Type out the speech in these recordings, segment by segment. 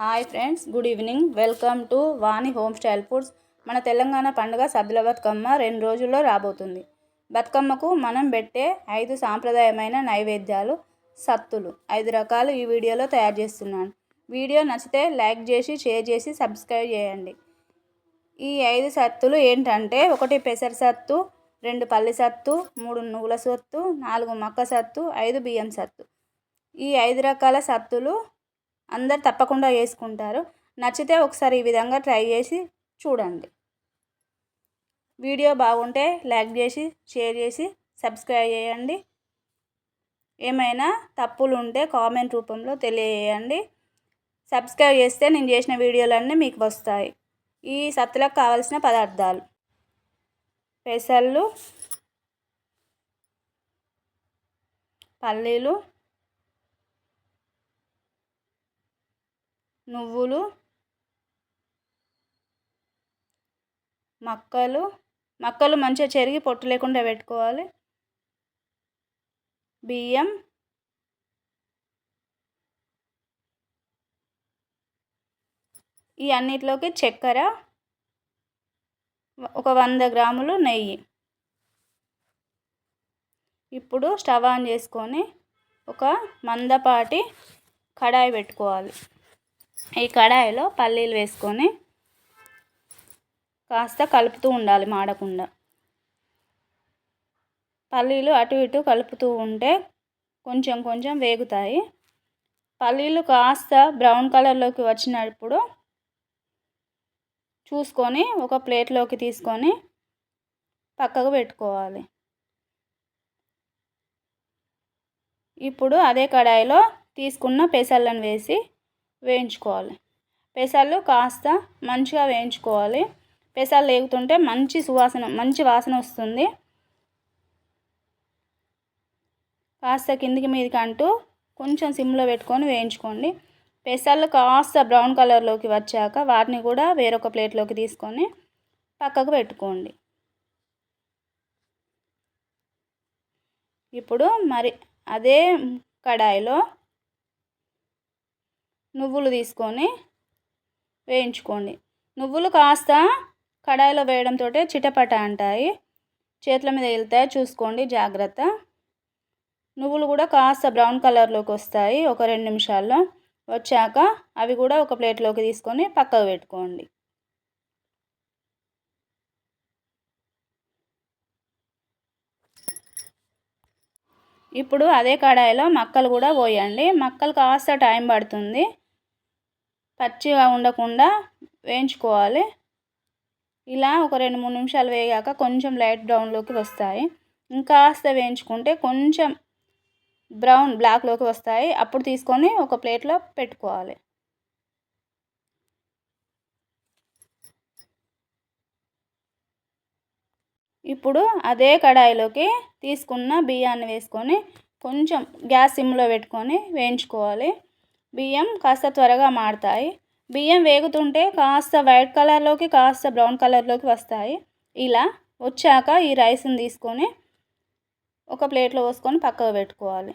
Hi friends good evening. Welcome to Vani home style foods. మన తెలంగాణ పండుగ సభ్యుల బతుకమ్మ రెండు రోజుల్లో రాబోతుంది. బతుకమ్మకు మనం పెట్టే ఐదు సాంప్రదాయమైన నైవేద్యాలు సత్తులు. ఐదు రకాలు ఈ వీడియోలో తయారు చేస్తున్నాను. వీడియో నచ్చితే లైక్ చేసి షేర్ చేసి సబ్స్క్రైబ్ చేయండి. ఈ ఐదు సత్తులు ఏంటంటే ఒకటి పెసర సత్తు రెండు పల్లి సత్తు మూడు నువ్వుల సత్తు నాలుగు మక్క సత్తు ఐదు బియ్యం సత్తు. ఈ ఐదు రకాల సత్తులు అందరు తప్పకుండా వేసుకుంటారు. నచ్చితే ఒకసారి ఈ విధంగా ట్రై చేసి చూడండి. వీడియో బాగుంటే లైక్ చేసి షేర్ చేసి సబ్స్క్రైబ్ చేయండి. ఏమైనా తప్పులు ఉంటే కామెంట్ రూపంలో తెలియజేయండి. సబ్స్క్రైబ్ చేస్తే నేను చేసిన వీడియోలన్నీ మీకు వస్తాయి. ఈ సత్తులకు కావలసిన పదార్థాలు. పెసళ్ళు పల్లీలు నువ్వులు మక్కలు మక్కలు మంచిగా చెరిగి పొట్టు లేకుండా పెట్టుకోవాలి. బియ్యం ఈ అన్నిటిలోకి చక్కెర ఒక వంద గ్రాములు నెయ్యి. ఇప్పుడు స్టవ్ ఆన్ చేసుకొని ఒక మందపాటి కడాయి పెట్టుకోవాలి. ఈ కడాయిలో పల్లీలు వేసుకొని కాస్త కలుపుతూ ఉండాలి మాడకుండా. పల్లీలు అటు ఇటు కలుపుతూ ఉంటే కొంచెం కొంచెం వేగుతాయి. పల్లీలు కాస్త బ్రౌన్ కలర్లోకి వచ్చినప్పుడు చూసుకొని ఒక ప్లేట్లోకి తీసుకొని పక్కకు పెట్టుకోవాలి. ఇప్పుడు అదే కడాయిలో తీసుకున్న పెసళ్ళను వేసి వేయించుకోవాలి. పెసలు కాస్త మంచిగా వేయించుకోవాలి. పెసలు వేగుతుంటే మంచి సువాసన మంచి వాసన వస్తుంది. కాస్త కిందికి మీదకి అంటూ కొంచెం సిమ్లో పెట్టుకొని వేయించుకోండి. పెసలు కాస్త బ్రౌన్ కలర్లోకి వచ్చాక వాటిని కూడా వేరొక ప్లేట్లోకి తీసుకొని పక్కకు పెట్టుకోండి. ఇప్పుడు మరి అదే కడాయిలో నువ్వులు తీసుకొని వేయించుకోండి. నువ్వులు కాస్త కడాయిలో వేయడంతో చిటపట అంటాయి. చేతుల మీద వెళ్తాయి. చూసుకోండి జాగ్రత్త. నువ్వులు కూడా కాస్త బ్రౌన్ కలర్లోకి వస్తాయి. ఒక రెండు నిమిషాల్లో వచ్చాక అవి కూడా ఒక ప్లేట్లోకి తీసుకొని పక్కకు పెట్టుకోండి. ఇప్పుడు అదే కడాయిలో మక్కలు కూడా పోయండి. మక్కలు కాస్త టైం పడుతుంది. పచ్చిగా ఉండకుండా వేయించుకోవాలి. ఇలా ఒక రెండు మూడు నిమిషాలు వేగాక కొంచెం లైట్ బ్రౌన్లోకి వస్తాయి. ఇంకాస్త వేయించుకుంటే కొంచెం బ్రౌన్ బ్లాక్లోకి వస్తాయి. అప్పుడు తీసుకొని ఒక ప్లేట్లో పెట్టుకోవాలి. ఇప్పుడు అదే కడాయిలోకి తీసుకున్న బియ్యాన్ని వేసుకొని కొంచెం గ్యాస్ సిమ్లో పెట్టుకొని వేయించుకోవాలి. బియ్యం కాస్త త్వరగా మాడతాయి బియ్యం వేగుతుంటే కాస్త వైట్ కలర్లోకి కాస్త బ్రౌన్ కలర్లోకి వస్తాయి. ఇలా వచ్చాక ఈ రైస్ని తీసుకొని ఒక ప్లేట్లో పోసుకొని పక్కకు పెట్టుకోవాలి.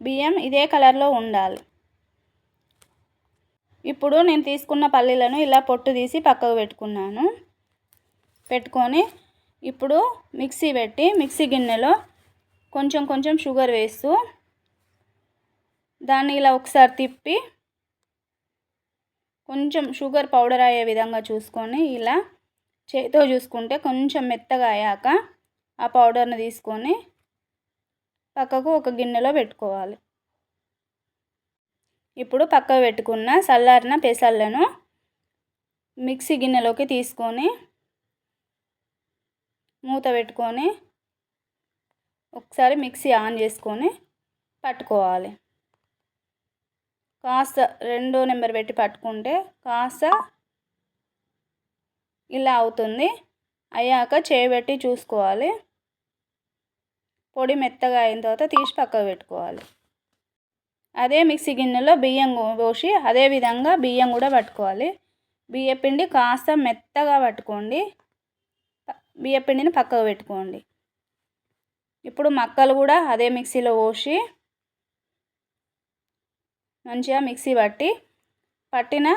బియ్యం ఇదే కలర్లో ఉండాలి. ఇప్పుడు నేను తీసుకున్న పల్లీలను ఇలా పొట్టు తీసి పక్కకు పెట్టుకున్నాను. పెట్టుకొని ఇప్పుడు మిక్సీ పెట్టి మిక్సీ గిన్నెలో కొంచెం కొంచెం షుగర్ వేస్తూ దాన్ని ఇలా ఒకసారి తిప్పి కొంచెం షుగర్ పౌడర్ అయ్యే విధంగా చూసుకొని ఇలా చేతితో చూసుకుంటే కొంచెం మెత్తగా అయ్యాక ఆ పౌడర్ని తీసుకొని పక్కకు ఒక గిన్నెలో పెట్టుకోవాలి. ఇప్పుడు పక్కకు పెట్టుకున్న చల్లారిన పెసళ్ళను మిక్సీ గిన్నెలోకి తీసుకొని మూత పెట్టుకొని ఒకసారి మిక్సీ ఆన్ చేసుకొని పట్టుకోవాలి. కాస్త రెండో నెంబర్ పెట్టి పట్టుకుంటే కాస్త ఇలా అవుతుంది. అయ్యాక చేయబెట్టి చూసుకోవాలి. పొడి మెత్తగా అయిన తర్వాత తీసి పక్కకు పెట్టుకోవాలి. అదే మిక్సీ గిన్నెలో బియ్యం పోసి అదే విధంగా బియ్యం కూడా పట్టుకోవాలి. బియ్య పిండి కాస్త మెత్తగా పట్టుకోండి. బియ్యపిండిని పక్కకు పెట్టుకోండి. ఇప్పుడు మక్కలు కూడా అదే మిక్సీలో పోసి మంచిగా మిక్సీ పట్టి పట్టిన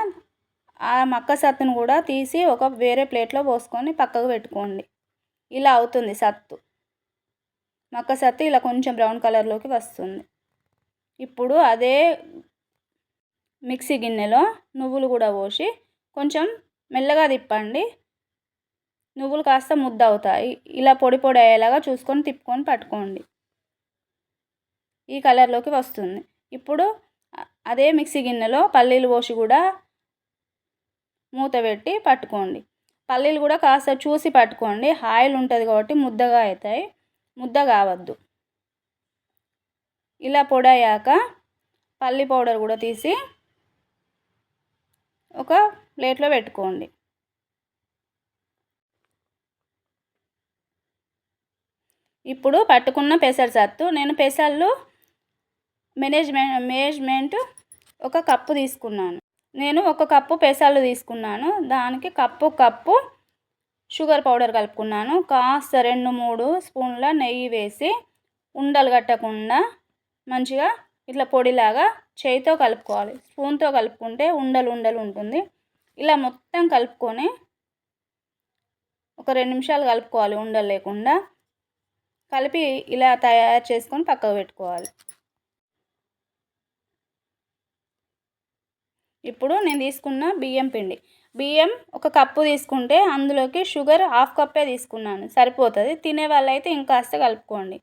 ఆ మక్క సత్తును కూడా తీసి ఒక వేరే ప్లేట్లో పోసుకొని పక్కకు పెట్టుకోండి. ఇలా అవుతుంది సత్తు. మక్క సత్తు ఇలా కొంచెం బ్రౌన్ కలర్లోకి వస్తుంది. ఇప్పుడు అదే మిక్సీ గిన్నెలో నువ్వులు కూడా పోసి కొంచెం మెల్లగా తిప్పండి. నువ్వులు కాస్త ముద్ద అవుతాయి ఇలా పొడి పొడి అయ్యేలాగా చూసుకొని తిప్పుకొని పట్టుకోండి. ఈ కలర్లోకి వస్తుంది. ఇప్పుడు అదే మిక్సీ గిన్నెలో పల్లీలు పోసి కూడా మూత పెట్టి పట్టుకోండి. పల్లీలు కూడా కాస్త చూసి పట్టుకోండి. ఆయిల్ ఉంటుంది కాబట్టి ముద్దగా అవుతాయి ముద్ద కావద్దు. ఇలా పొడయ్యాక పల్లి పౌడర్ కూడా తీసి ఒక ప్లేట్లో పెట్టుకోండి. ఇప్పుడు పట్టుకున్న పెసర సత్తు. నేను పెసర్లు మేనేజ్మెంట్ మేనేజ్మెంట్ ఒక కప్పు తీసుకున్నాను. నేను ఒక కప్పు పెసర్లు తీసుకున్నాను. దానికి కప్పు కప్పు షుగర్ పౌడర్ కలుపుకున్నాను. కాస్త రెండు మూడు స్పూన్ల నెయ్యి వేసి ఉండలు కట్టకుండా మంచిగా ఇట్లా పొడిలాగా చేయితో కలుపుకోవాలి. స్పూన్తో కలుపుకుంటే ఉండలు ఉండలు ఉంటుంది. ఇలా మొత్తం కలుపుకొని ఒక రెండు నిమిషాలు కలుపుకోవాలి ఉండలు లేకుండా. కలిపి ఇలా తయారు చేసుకొని పక్కకు పెట్టుకోవాలి. ఇప్పుడు నేను తీసుకున్న బియ్యం పిండి. బియ్యం ఒక కప్పు తీసుకుంటే అందులోకి షుగర్ హాఫ్ కప్పే తీసుకున్నాను. సరిపోతుంది. తినే వాళ్ళైతే ఇంకాస్త కలుపుకోండి.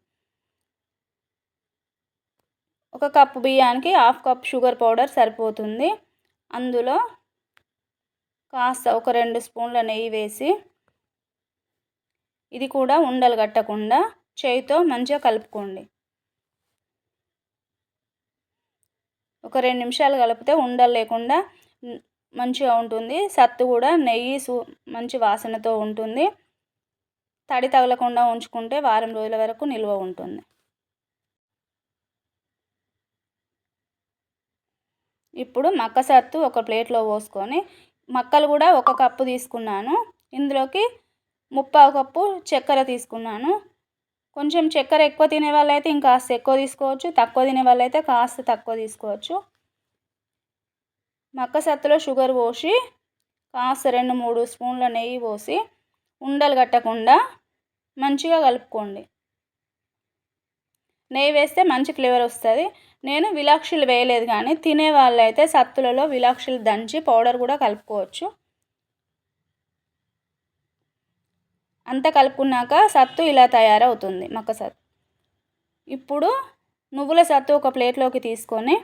ఒక కప్పు బియ్యానికి హాఫ్ కప్ షుగర్ పౌడర్ సరిపోతుంది. అందులో కాస్త ఒక రెండు స్పూన్ల నెయ్యి వేసి ఇది కూడా ఉండలు కట్టకుండా చేయితో మంచిగా కలుపుకోండి. ఒక రెండు నిమిషాలు కలిపితే ఉండలు లేకుండా మంచిగా ఉంటుంది. సత్తు కూడా నెయ్యి సూ మంచి వాసనతో ఉంటుంది. తడి తగలకుండా ఉంచుకుంటే వారం రోజుల వరకు నిల్వ ఉంటుంది. ఇప్పుడు మక్క సత్తు ఒక ప్లేట్లో పోసుకొని మక్కలు కూడా ఒక కప్పు తీసుకున్నాను. ఇందులోకి ముప్పావు కప్పు చక్కెర తీసుకున్నాను. కొంచెం చక్కెర ఎక్కువ తినే వాళ్ళైతే ఇంకాస్త ఎక్కువ తీసుకోవచ్చు. తక్కువ తినే వాళ్ళైతే కాస్త తక్కువ తీసుకోవచ్చు. మక్క సత్తులో షుగర్ పోసి కాస్త రెండు మూడు స్పూన్ల నెయ్యి పోసి ఉండలు కట్టకుండా మంచిగా కలుపుకోండి. నెయ్యి వేస్తే మంచి ఫ్లేవర్ వస్తుంది. నేను విలాక్షులు వేయలేదు కానీ తినే వాళ్ళైతే సత్తులలో విలాక్షులు దంచి పౌడర్ కూడా కలుపుకోవచ్చు. అంతా కలుపుకున్నాక సత్తు ఇలా తయారవుతుంది మక్క సత్తు. ఇప్పుడు నువ్వుల సత్తు ఒక ప్లేట్లోకి తీసుకొని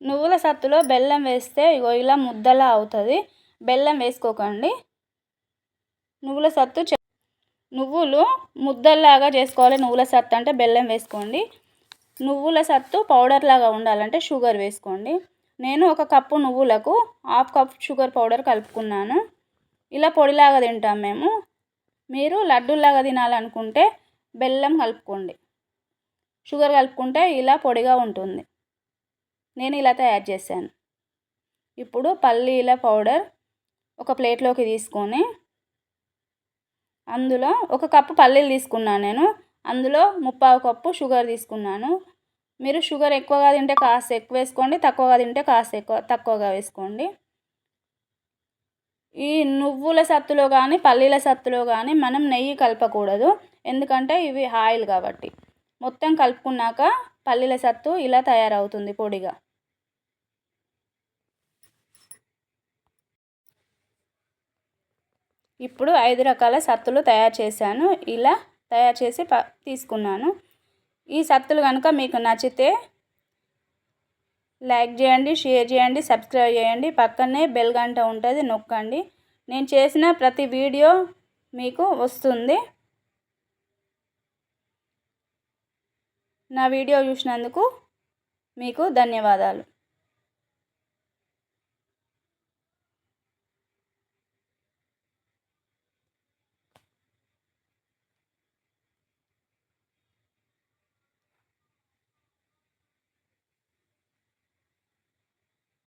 నువ్వుల సత్తులో బెల్లం వేస్తే ఇగో ఇలా ముద్దలా అవుతుంది. బెల్లం వేసుకోకండి. నువ్వుల సత్తు నువ్వులు ముద్దల్లాగా చేసుకోవాలి. నువ్వుల సత్తు అంటే బెల్లం వేసుకోండి. నువ్వుల సత్తు పౌడర్ లాగా ఉండాలంటే షుగర్ వేసుకోండి. నేను ఒక కప్పు నువ్వులకు హాఫ్ కప్ షుగర్ పౌడర్ కలుపుకున్నాను. ఇలా పొడిలాగా తింటాం మేము. మీరు లడ్డూలాగా తినాలనుకుంటే బెల్లం కలుపుకోండి. షుగర్ కలుపుకుంటే ఇలా పొడిగా ఉంటుంది. నేను ఇలా తయారు చేశాను. ఇప్పుడు పల్లీల పౌడర్ ఒక ప్లేట్లోకి తీసుకొని అందులో ఒక కప్పు పల్లీలు తీసుకున్నాను నేను. అందులో ముప్పావు కప్పు షుగర్ తీసుకున్నాను. మీరు షుగర్ ఎక్కువగా తింటే కాస్త ఎక్కువ వేసుకోండి తక్కువగా తింటే కాస్త ఎక్కువ తక్కువగా వేసుకోండి. ఈ నువ్వుల సత్తులో కానీ పల్లీల సత్తులో కానీ మనం నెయ్యి కలపకూడదు. ఎందుకంటే ఇవి ఆయిల్ కాబట్టి. మొత్తం కలుపుకున్నాక పల్లీల సత్తు ఇలా తయారవుతుంది పొడిగా. ఇప్పుడు ఐదు రకాల సత్తులు తయారు చేశాను. ఇలా తయారు చేసి ప తీసుకున్నాను. ఈ సత్తులు కనుక మీకు నచ్చితే లైక్ చేయండి షేర్ చేయండి సబ్స్క్రైబ్ చేయండి. పక్కనే బెల్ గంట ఉంటుంది నొక్కండి. నేను చేసిన ప్రతి వీడియో మీకు వస్తుంది. నా వీడియో చూసినందుకు మీకు ధన్యవాదాలు.